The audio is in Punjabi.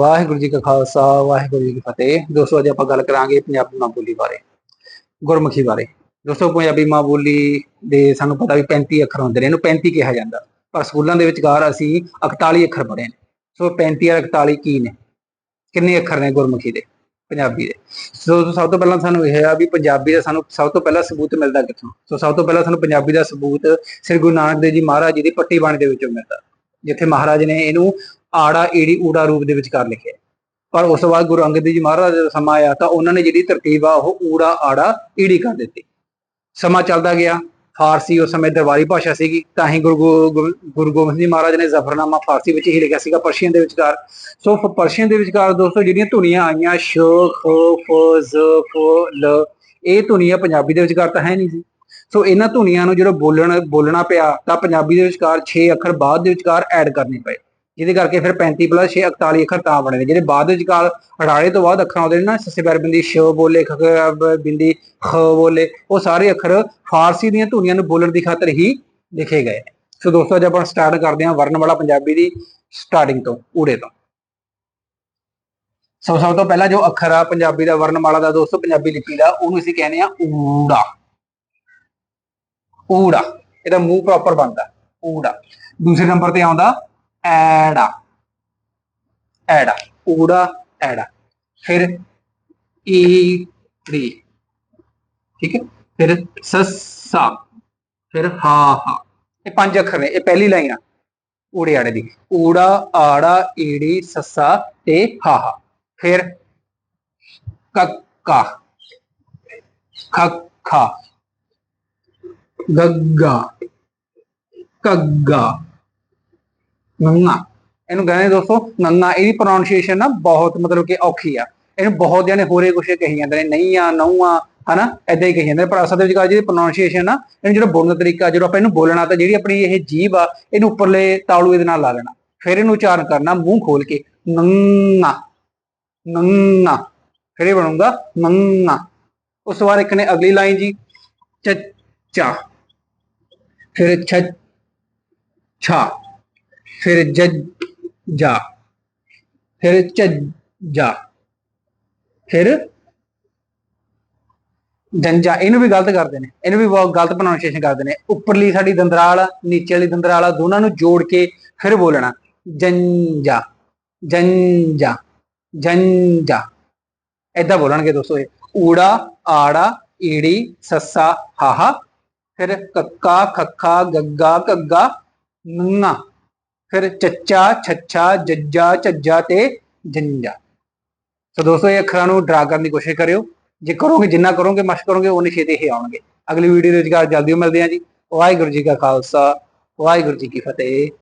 ਵਾਹਿਗੁਰੂ ਜੀ ਕਾ ਖਾਲਸਾ, ਵਾਹਿਗੁਰੂ ਜੀ ਕੀ ਫਤਿਹ। ਦੋਸਤੋ, ਅੱਜ ਆਪਾਂ ਗੱਲ ਕਰਾਂਗੇ ਪੰਜਾਬੀ ਮਾਂ ਬੋਲੀ ਬਾਰੇ, ਗੁਰਮੁਖੀ ਬਾਰੇ। ਦੋਸਤੋ, ਪੰਜਾਬੀ ਮਾਂ ਬੋਲੀ ਦੇ ਸਾਨੂੰ ਪਤਾ ਵੀ 35 ਅੱਖਰ ਹੁੰਦੇ ਨੇ, ਇਹਨੂੰ 35 ਕਿਹਾ ਜਾਂਦਾ। ਪਰ ਸਕੂਲਾਂ ਦੇ ਵਿਚਕਾਰ ਅਸੀਂ 41 ਅੱਖਰ ਪੜ੍ਹੇ ਨੇ। ਸੋ 35 ਔਰ 41 ਕੀ ਨੇ? ਕਿੰਨੇ ਅੱਖਰ ਨੇ ਗੁਰਮੁਖੀ ਦੇ, ਪੰਜਾਬੀ ਦੇ? ਸੋ ਸਭ ਤੋਂ ਪਹਿਲਾਂ ਸਾਨੂੰ ਇਹ ਆ ਵੀ ਪੰਜਾਬੀ ਦਾ ਸਾਨੂੰ ਸਭ ਤੋਂ ਪਹਿਲਾਂ ਸਬੂਤ ਮਿਲਦਾ ਕਿੱਥੋਂ? ਸੋ ਸਭ ਤੋਂ ਪਹਿਲਾਂ ਸਾਨੂੰ ਪੰਜਾਬੀ ਦਾ ਸਬੂਤ ਸ੍ਰੀ ਗੁਰੂ ਨਾਨਕ ਦੇਵ ਜੀ ਮਹਾਰਾਜ ਜੀ ਦੀ ਪੱਟੀ ਬਾਣੀ ਦੇ ਵਿੱਚੋਂ ਮਿਲਦਾ। ਜਿੱਥੇ ਮਹਾਰਾਜ ਨੇ ਇਹਨੂੰ ਆੜਾ ਈੜੀ ਊੜਾ ਰੂਪ ਦੇ ਵਿਚਕਾਰ ਲਿਖਿਆ। ਪਰ ਉਸ ਤੋਂ ਬਾਅਦ ਗੁਰੂ ਅੰਗਦ ਦੇਵ ਜੀ ਮਹਾਰਾਜ ਦਾ ਸਮਾਂ ਆਇਆ ਤਾਂ ਉਹਨਾਂ ਨੇ ਜਿਹੜੀ ਤਰਤੀਬ ਆ, ਉਹ ਊੜਾ, ਆੜਾ, ਈੜੀ ਕਰ ਦਿੱਤੀ। ਸਮਾਂ ਚੱਲਦਾ ਗਿਆ। ਫਾਰਸੀ ਉਸ ਸਮੇਂ ਦਰਬਾਰੀ ਭਾਸ਼ਾ ਸੀਗੀ, ਤਾਂ ਹੀ ਗੁਰੂ ਗੋ- ਗੁਰੂ ਗੁਰੂ ਗੋਬਿੰਦ ਜੀ ਮਹਾਰਾਜ ਨੇ ਜ਼ਫਰਨਾਮਾ ਫਾਰਸੀ ਵਿੱਚ ਹੀ ਲਿਖਿਆ ਸੀਗਾ ਪਰਸ਼ੀਅਨ ਦੇ ਵਿਚਕਾਰ। ਸੋ ਪਰਸ਼ੀਅਨ ਦੇ ਵਿਚਕਾਰ ਦੋਸਤੋ ਜਿਹੜੀਆਂ ਧੁਨੀਆਂ ਆਈਆਂ, ਸ਼, ਖ, ਫ, ਜ਼, ਫ, ਲ, ਇਹ ਧੁਨੀਆਂ ਪੰਜਾਬੀ ਦੇ ਵਿਚਕਾਰ ਤਾਂ ਹੈ ਨਹੀਂ ਸੀ। ਸੋ ਇਹਨਾਂ ਧੁਨੀਆਂ ਨੂੰ ਜਦੋਂ ਬੋਲਣ, ਬੋਲਣਾ ਪਿਆ ਤਾਂ ਪੰਜਾਬੀ ਦੇ ਵਿਚਕਾਰ 6 ਅੱਖਰ ਬਾਅਦ ਦੇ ਵਿਚਕਾਰ ਐਡ ਕਰਨੇ ਪਏ। ਜਿਹਦੇ ਕਰਕੇ ਫਿਰ 35 ਪਲੱਸ 6 41 ਅੱਖਰ ਤਾਂ ਬਣੇ ਨੇ। ਜਿਹੜੇ ਬਾਅਦ ਦੇ ਵਿਚਕਾਰ ਅੜਾੜੇ ਤੋਂ ਬਾਅਦ ਅੱਖਰ ਆਉਂਦੇ ਨੇ ਨਾ, ਸੱਸੇ ਪੈਰ ਬਿੰਦੀ ਸ਼ ਬੋਲੇ, ਖ ਖ ਬਿੰਦੀ ਖ ਬੋਲੇ, ਉਹ ਸਾਰੇ ਅੱਖਰ ਫਾਰਸੀ ਦੀਆਂ ਧੁਨੀਆਂ ਨੂੰ ਬੋਲਣ ਦੀ ਖਾਤਰ ਹੀ ਲਿਖੇ ਗਏ। ਸੋ ਦੋਸਤੋ, ਅੱਜ ਆਪਾਂ ਸਟਾਰਟ ਕਰਦੇ ਹਾਂ ਵਰਣਮਾਲਾ ਪੰਜਾਬੀ ਦੀ ਸਟਾਰਟਿੰਗ ਤੋਂ, ਊੜੇ ਤੋਂ। ਸੋ ਸਭ ਤੋਂ ਪਹਿਲਾਂ ਜੋ ਅੱਖਰ ਆ ਪੰਜਾਬੀ ਦਾ, ਵਰਣਮਾਲਾ ਦਾ, ਦੋਸਤੋ, ਪੰਜਾਬੀ ਲਿਪੀ ਦਾ, ਉਹਨੂੰ ਅਸੀਂ ਕਹਿੰਦੇ ਆ ਊੜਾ। ਊੜਾ ਇਹਦਾ ਮੂੰਹ ਪ੍ਰੋਪਰ ਬਣਦਾ ਊੜਾ ਦੂਸਰੇ ਨੰਬਰ ਤੇ ਆਉਂਦਾ, ਐੜਾ। ਐੜਾ ਊੜਾ ਐੜਾ। ਫਿਰ ਈੜੀ ਠੀਕ ਹੈ? ਫਿਰ ਸੱਸਾ। ਫਿਰ ਹਾ ਹਾ। ਇਹ ਪੰਜ ਅੱਖਰ ਨੇ, ਇਹ ਪਹਿਲੀ ਲਾਈਨ ਆ। ਊੜੇ ਆੜੇ ਦੀ। ਊੜਾ ਆੜਾ, ਈੜੀ, ਸੱਸਾ ਤੇ ਹਾ ਹਾ। ਫਿਰ ਕੱਕਾ। ਖੱਖਾ ਗੱਗਾ ਕੱਗਾ ਨੰਗਾ ਇਹਨੂੰ ਕਹਿੰਦੇ ਦੋਸਤੋ, ਨੰਨਾ। ਇਹਦੀ ਪ੍ਰੋਨਾਂਸੀਏਸ਼ਨ ਨਾ ਬਹੁਤ ਮਤਲਬ ਕਿ ਔਖੀ ਆ। ਇਹਨੂੰ ਬਹੁਤ ਜਣੇ ਹੋਰੇ ਕੁਛ ਕਹੀ ਜਾਂਦੇ ਨੇ ਨਹੀਂ ਆ ਨਹੁੰ ਆ ਹਨਾ? ਐਦਾਂ ਹੀ ਕਹੀ ਜਾਂਦੇ ਨੇ। ਪਰ ਅਸਲ ਦੇ ਵਿੱਚ ਜਿਹੜੀ ਪ੍ਰੋਨਾਂਸੀਏਸ਼ਨ ਆ ਇਹਨੂੰ ਜਿਹੜਾ ਬੋਲਣ ਦਾ ਤਰੀਕਾ ਜਦੋਂ ਆਪਾਂ ਇਹਨੂੰ ਬੋਲਣਾ, ਤਾਂ ਜਿਹੜੀ ਆਪਣੀ ਇਹ ਜੀਭ ਆ, ਇਹਨੂੰ ਉੱਪਰਲੇ ਤਾਲੂ ਇਹਦੇ ਨਾਲ ਲਾ ਲੈਣਾ। ਫਿਰ ਇਹਨੂੰ ਉਚਾਰਨ ਕਰਨਾ, ਮੂੰਹ ਖੋਲ ਕੇ, ਨੰਨਾ ਨੰਨਾ। ਫਿਰ ਇਹ ਬਣੂਗਾ ਨੰਨਾ। ਉਸ ਤੋਂ ਬਾਅਦ ਇੱਕ ਨੇ ਅਗਲੀ ਲਾਈਨ ਜੀ, ਚੱਚਾ। ਫਿਰ ਛਾ ਫਿਰ ਜੱਜਾ ਫਿਰ ਚੱਜਾ ਫਿਰ ਜੰਜਾ। ਇਹਨੂੰ ਵੀ ਗਲਤ ਕਰਦੇ ਨੇ। ਇਹਨੂੰ ਵੀ ਬਹੁਤ ਗਲਤ ਪ੍ਰੋਨਾਂਸੀਏਸ਼ਨ ਕਰਦੇ ਨੇ। ਉੱਪਰਲੀ ਸਾਡੀ ਦੰਦਰਾਲ ਨੀਚੇ ਵਾਲੀ ਦੰਦਰਾਲ ਦੋਨਾਂ ਨੂੰ ਜੋੜ ਕੇ ਫਿਰ ਬੋਲਣਾ। ਜੰਜਾ ਜੰਜਾ ਜੰਜਾ। ਏਦਾਂ ਬੋਲਣਗੇ ਦੋਸਤੋ ਇਹ। ਊੜਾ, ਆੜਾ, ਈੜੀ, ਸੱਸਾ, ਹਾਹਾ। ਫਿਰ ਕੱਕਾ, ਖੱਖਾ, ਗੱਗਾ, ਘੱਗਾ, ਨੰਗਾ। ਫਿਰ ਚੱਚਾ, ਛੱਛਾ, ਜੱਜਾ, ਝੱਜਾ ਤੇ ਜੰਜਾ। ਸੋ ਦੋਸਤੋ, ਇਹ ਅੱਖਰਾਂ ਨੂੰ ਡਰਾ ਕਰਨ ਦੀ ਕੋਸ਼ਿਸ਼ ਕਰਿਓ। ਜੇ ਕਰੋਗੇ, ਜਿੰਨਾ ਕਰੋਗੇ ਮਸ਼ਕ ਕਰੋਗੇ ਉਨੀ ਛੇਤੀ ਇਹ ਆਉਣਗੇ। ਅਗਲੀ ਵੀਡੀਓ ਦੇ ਵਿਚਕਾਰ ਜਲਦੀ ਮਿਲਦੇ ਹਾਂ ਜੀ। ਵਾਹਿਗੁਰੂ ਜੀ ਕਾ ਖਾਲਸਾ, ਵਾਹਿਗੁਰੂ ਜੀ ਕੀ ਫਤਿਹ।